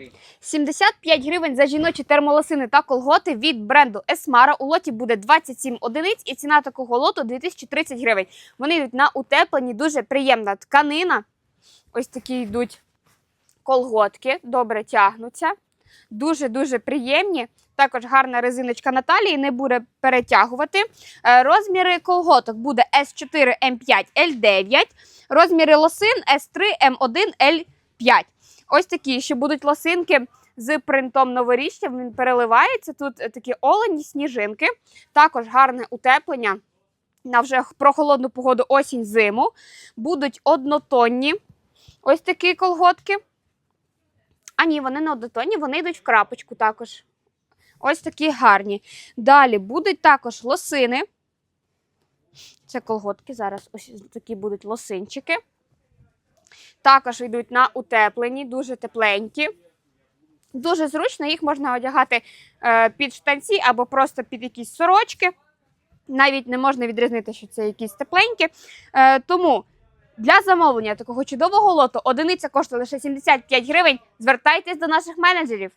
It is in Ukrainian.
3. 75 гривень за жіночі термолосини та колготи від бренду Esmara. У лоті буде 27 одиниць і ціна такого лоту 2030 гривень. Вони йдуть на утеплені, дуже приємна тканина. Ось такі йдуть колготки, добре тягнуться. Дуже-дуже приємні. Також гарна резиночка на талії, не буде перетягувати. Е, Розміри колготок буде S4, M5, L9. Розміри лосин S3, M1, L5. Ось такі ще будуть лосинки з принтом новоріччя. Він переливається. Тут е, такі олені, сніжинки. Також гарне утеплення на вже прохолодну погоду осінь зиму. Будуть однотонні ось такі колготки. А ні, вони не однотонні, вони йдуть в крапочку також. Ось такі гарні. Далі будуть також лосини. Це колготки. Зараз ось такі будуть лосинчики. Також йдуть на утеплені, дуже тепленькі. Дуже зручно, їх можна одягати е, під штанці або просто під якісь сорочки. Навіть не можна відрізнити, що це якісь тепленькі. Е, тому для замовлення такого чудового лоту одиниця коштує лише 75 гривень. Звертайтесь до наших менеджерів.